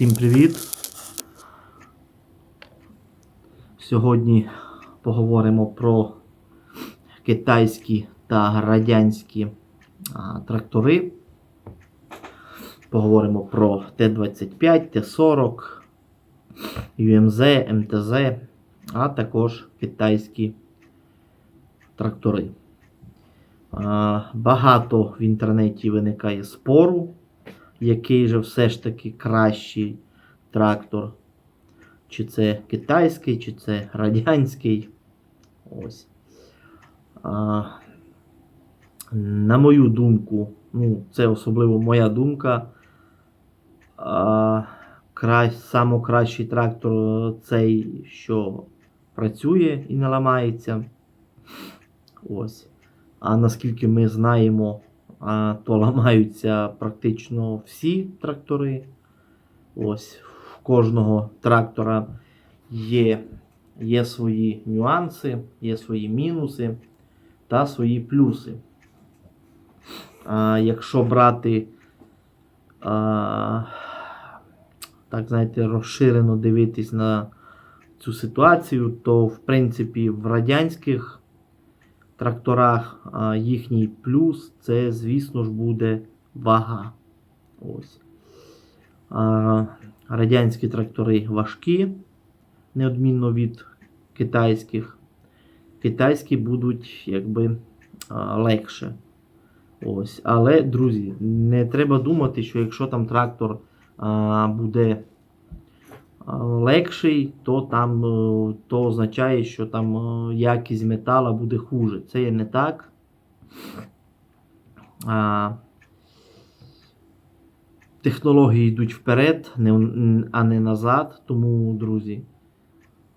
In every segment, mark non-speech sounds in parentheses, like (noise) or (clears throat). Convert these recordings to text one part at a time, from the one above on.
Всім привіт! Сьогодні поговоримо про китайські та радянські а, трактори. Поговоримо про Т-25, Т-40, ЮМЗ, МТЗ, а також китайські трактори. А, Багато в інтернеті виникає спору який же все ж таки кращий трактор. Чи це китайський, чи це радянський. Ось. А, На мою думку, ну, це особливо моя думка. А, кра... Самокращий трактор цей, що працює і не ламається. Ось. А наскільки ми знаємо, а, то ламаються практично всі трактори. Ось в кожного трактора є, є свої нюанси, є свої мінуси та свої плюси. А, Якщо брати, а, так знаєте, розширено дивитись на цю ситуацію, то в принципі в радянських тракторах їхній плюс це, звісно ж, буде вага. Ось. Радянські трактори важкі, неодмінно від китайських. Китайські будуть якби легше. Ось. Але, друзі, не треба думати, що якщо там трактор буде легший, то там е, то означає, що там е, якість метала буде хуже. Це є не так. А, Технології йдуть вперед, а не назад. Тому, друзі,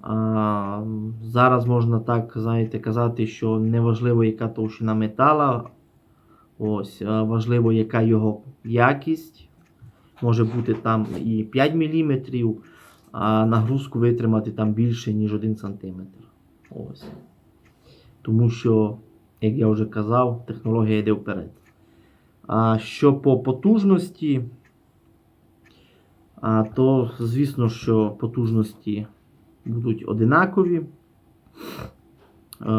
а, зараз можна так знаєте, казати, що неважливо, яка товщина метала. Ось, важливо, яка його якість. Може бути там і 5 мм а нагрузку витримати там більше, ніж 1 см. Ось. Тому що, як я вже казав, технологія йде вперед. А що по потужності, а, то, звісно, що потужності будуть одинакові.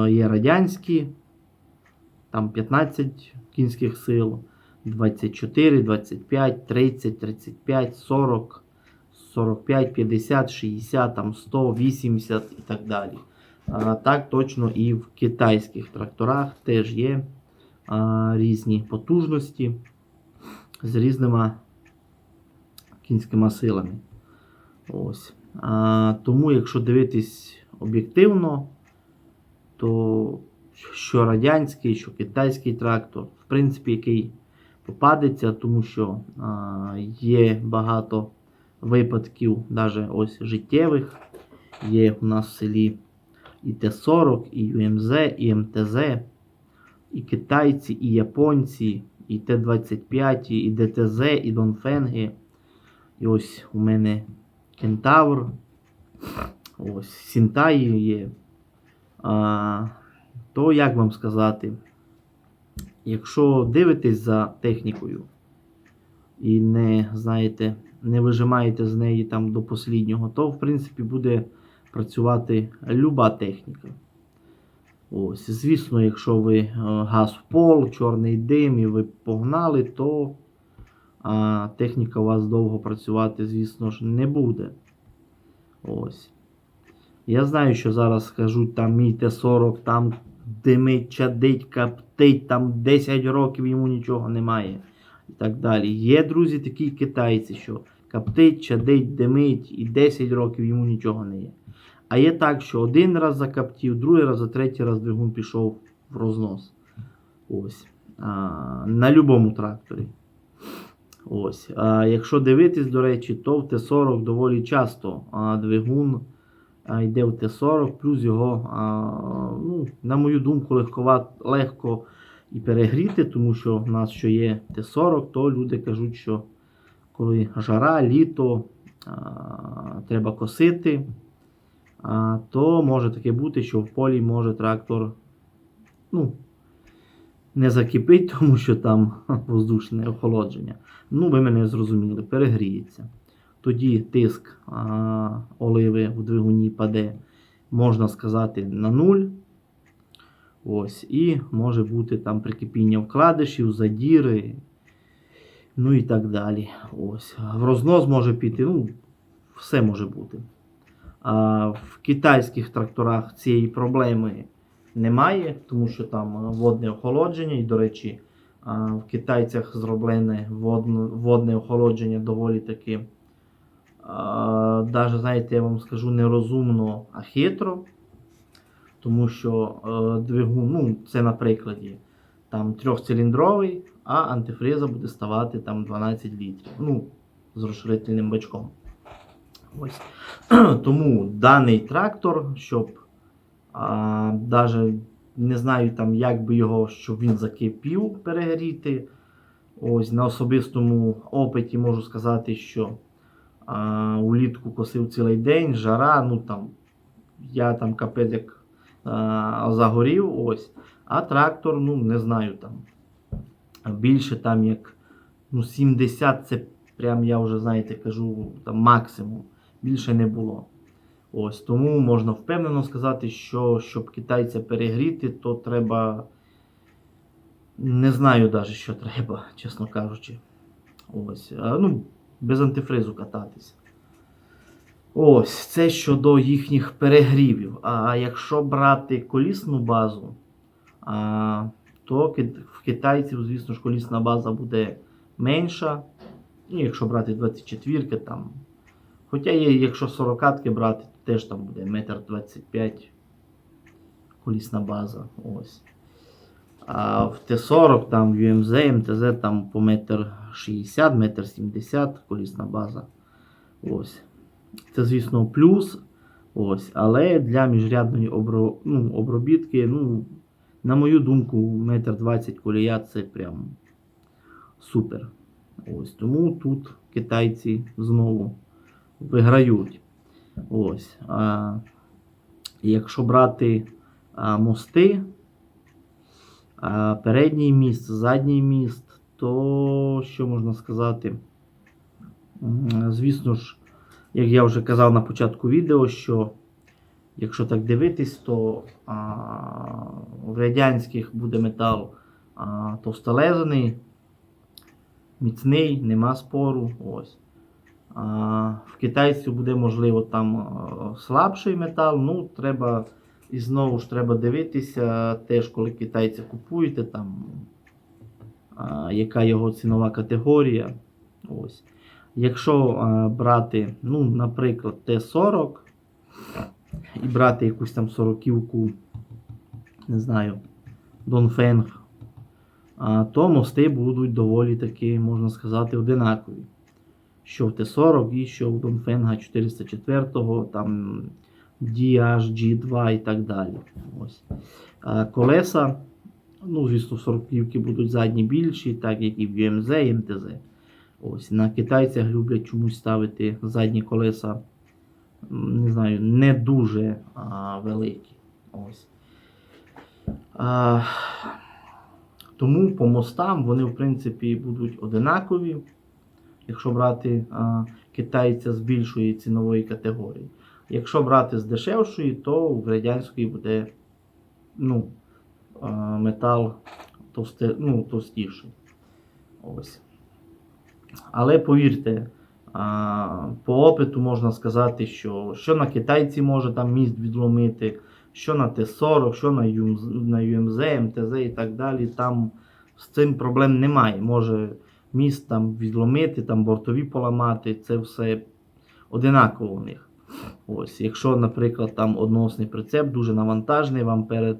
Є радянські, там 15 кінських сил, 24, 25, 30, 35, 40. 45, 50, 60, там 100, 80 і так далі. А, Так точно і в китайських тракторах теж є а, різні потужності з різними кінськими силами. Ось. А, Тому, якщо дивитись об'єктивно, то що радянський, що китайський трактор, в принципі, який попадеться, тому що а, є багато випадків, навіть ось життєвих. Є у нас в селі і Т-40, і ЮМЗ, і МТЗ, і китайці, і японці, і Т-25, і ДТЗ, і Донфенги. І ось у мене Кентавр. Ось Сінтаї є. А, То, як вам сказати, якщо дивитесь за технікою і не знаєте, не вижимаєте з неї там до посліднього, то в принципі буде працювати люба техніка. Ось, Звісно, якщо ви е, газ в пол, чорний дим і ви погнали, то а, техніка у вас довго працювати, звісно ж, не буде. Ось. Я знаю, що зараз скажуть, там мій Т-40 там димить, чадить, каптить, там 10 років йому нічого немає. І так далі. Є, друзі, такі китайці, що каптить, чадить, димить і 10 років йому нічого не є. А є так, що один раз закаптів, другий раз, а третій раз двигун пішов в рознос. Ось. А, На будь-якому тракторі. Ось. А Якщо дивитись, до речі, то в Т-40 доволі часто а, двигун а, йде в Т-40, плюс його, а, ну, на мою думку, легковат, легко і перегріти, тому що в нас що є Т-40, то люди кажуть, що коли жара, літо, а, треба косити, а, то може таке бути, що в полі може трактор ну, не закипить, (laughs) тому що там воздушне охолодження. Ну, ви мене зрозуміли, перегріється. тоді тиск а, оливи в двигуні паде, можна сказати, на нуль. Ось, і може бути там прикипіння вкладишів, задіри, ну і так далі. Ось. В рознос може піти, ну, все може бути. А в китайських тракторах цієї проблеми немає, тому що там водне охолодження, і, до речі, в китайцях зроблене водне, охолодження доволі таки, даже, знаєте, я вам скажу, не розумно, а хитро. Тому що е, двигун, ну, це на прикладі, там трьохциліндровий, а антифриза буде ставати там 12 літрів. Ну, з розширительним бачком. Ось. (clears throat) Тому даний трактор, щоб а, не знаю там, як би його, щоб він закипів перегріти. Ось на особистому опиті можу сказати, що а, улітку косив цілий день, жара, ну там я там капець як а, загорів, ось. А трактор, ну не знаю там. Більше там як ну, 70 це прям я вже знаєте кажу там максимум. Більше не було. Ось тому можна впевнено сказати, що щоб китайця перегріти, то треба. Не знаю навіть, що треба, (laughs) чесно кажучи. Ось. Ну, без антифризу кататися. Ось, це щодо їхніх перегрівів. А якщо брати колісну базу, то в китайців, звісно ж, колісна база буде менша. Ну, якщо брати 24 там. Хоча є, якщо 40 брати, то теж там буде 1,25 м колісна база. Ось. А в Т-40, там в UMZ, МТЗ там по 1,60 м, 1,70 м колісна база. Ось. Це, звісно, плюс. Ось. Але для міжрядної обро... ну, обробітки, ну, на мою думку, 1,20 м колія це прям супер. Ось. Тому тут китайці знову виграють. Ось. А, якщо брати а, мости, а, передній міст, задній міст, то що можна сказати? Звісно ж, як я вже казав на початку відео, що якщо так дивитись, то а, в радянських буде метал а, товстолезаний, міцний, нема спору. Ось. А, в китайців буде, можливо, там слабший метал. Ну, треба, і знову ж треба дивитися, теж коли китайця купуєте, там, а, яка його цінова категорія. Ось. Якщо а, брати, ну, наприклад, Т-40 і брати якусь там сороківку, не знаю, Донфенг, то мости будуть доволі таки, можна сказати, одинакові. Що в Т-40 і що в Донфенга 404, там DH, G2 і так далі. Ось. А, колеса, ну, звісно, сороківки будуть задні більші, так як і в UMZ і МТЗ. Ось, на китайцях люблять чомусь ставити задні колеса, не знаю, не дуже а, великі. Ось. А, тому по мостам вони, в принципі, будуть одинакові, якщо брати а, китайця з більшої цінової категорії. Якщо брати з дешевшої, то в радянської буде ну, а, метал товсте, ну, товстіший. Ось. Але повірте, по опиту можна сказати, що що на китайці може там міст відломити, що на Т-40, що на, UMZ, МТЗ і так далі. Там з цим проблем немає. Може міст там відломити, там бортові поламати, це все одинаково у них. Ось, Якщо, наприклад, там одноосний прицеп дуже навантажений, вам перед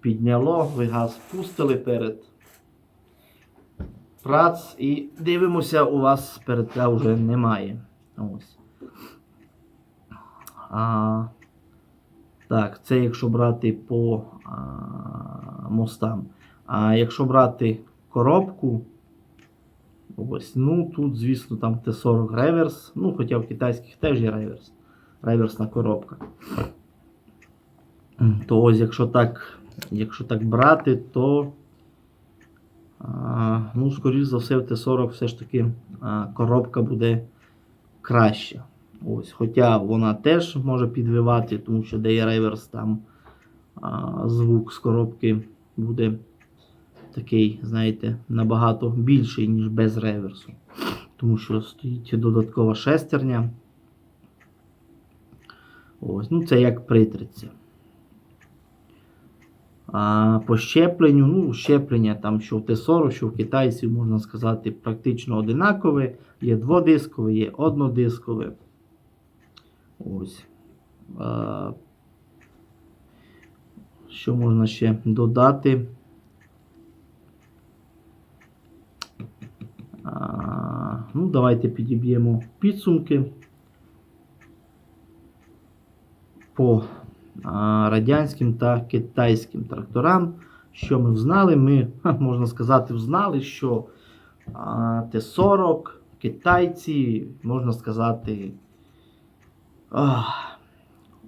підняло, ви газ впустили перед прац і дивимося, у вас передка вже немає. Ось. А, так, це якщо брати по а, мостам. А якщо брати коробку, ось, ну тут, звісно, там Т-40 реверс. Ну, хоча в китайських теж є реверс. Реверсна коробка. То ось, якщо так, якщо так брати, то ну, скоріш за все, в Т-40 все ж таки коробка буде краща. Ось, хоча вона теж може підвивати, тому що де є реверс, там звук з коробки буде такий, знаєте, набагато більший, ніж без реверсу. Тому що стоїть додаткова шестерня. Ось, ну це як притриться. А по щепленню, ну, щеплення там, що в Т-40, що в китайців, можна сказати, практично одинакове. Є дводискове, є однодискове. Ось. А, що можна ще додати? А, ну, давайте підіб'ємо підсумки по радянським та китайським тракторам. Що ми взнали? Ми, можна сказати, взнали, що Т-40, китайці, можна сказати,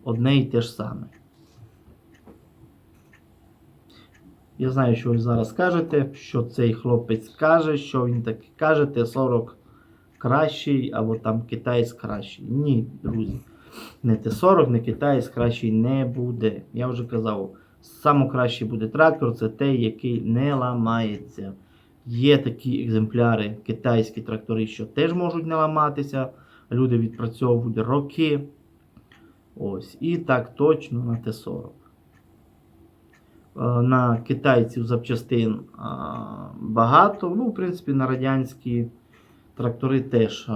одне і те ж саме. Я знаю, що ви зараз скажете, що цей хлопець каже, що він так каже, Т-40 кращий, або там китайсь кращий. Ні, друзі. Не Т-40, не китайсь кращий не буде. Я вже казав, найкращий буде трактор це той, який не ламається. Є такі екземпляри, китайські трактори, що теж можуть не ламатися. Люди відпрацьовують роки. Ось. І так точно на Т-40. Е, На китайців запчастин багато. Ну, в принципі, на радянські трактори теж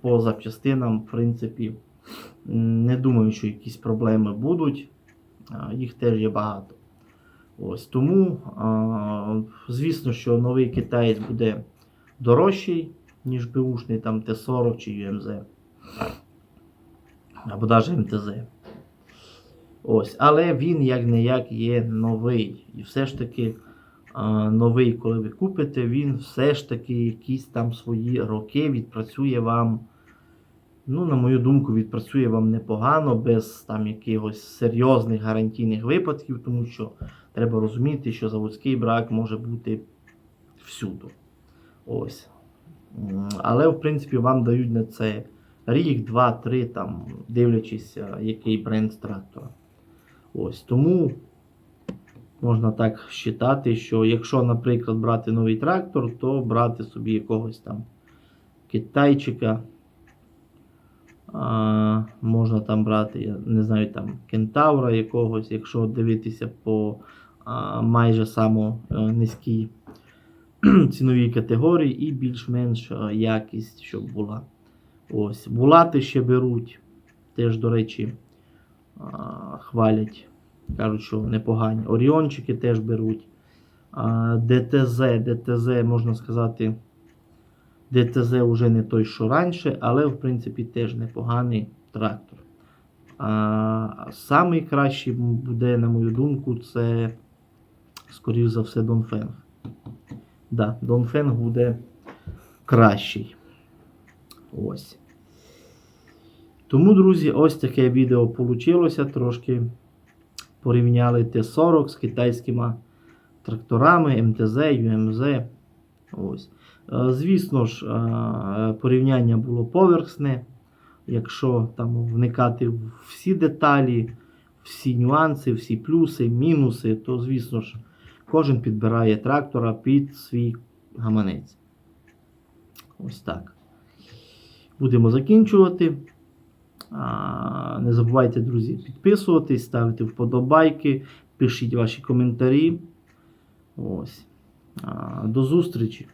по запчастинам, в принципі, не думаю, що якісь проблеми будуть. Їх теж є багато. Ось тому, звісно, що новий китаєць буде дорожчий, ніж беушний там Т-40 чи UMZ. Або навіть МТЗ. Ось, але він як не як є новий. І все ж таки новий, коли ви купите, він все ж таки якісь там свої роки відпрацює вам. Ну, на мою думку, відпрацює вам непогано, без там якихось серйозних гарантійних випадків, тому що треба розуміти, що заводський брак може бути всюди. Ось. Але, в принципі, вам дають на це рік, два, три, там, дивлячись, який бренд трактора. Ось тому можна так вважати, що якщо, наприклад, брати новий трактор, то брати собі якогось там китайчика. Можна там брати, я не знаю, там кентавра якогось, якщо дивитися по а, майже само е, низькій (clears throat) ціновій категорії і більш-менш е, якість, щоб була. Ось. Булати ще беруть. Теж, до речі, а, хвалять. Кажуть, що непогані. Оріончики теж беруть. А, ДТЗ, ДТЗ, можна сказати, ДТЗ вже не той, що раніше, але в принципі теж непоганий трактор. А, самий кращий буде, на мою думку, це, скоріш за все, Донфенг. Да, Донфенг буде кращий. Ось. Тому, друзі, ось таке відео вийшло. Трошки порівняли Т-40 з китайськими тракторами, МТЗ, ЮМЗ. Ось. Е, Звісно ж, е, порівняння було поверхне. Якщо там вникати в всі деталі, всі нюанси, всі плюси, мінуси, то, звісно ж, кожен підбирає трактора під свій гаманець. Ось так. Будемо закінчувати. Не забувайте, друзі, підписуватись, ставити вподобайки, пишіть ваші коментарі. Ось. До зустрічі!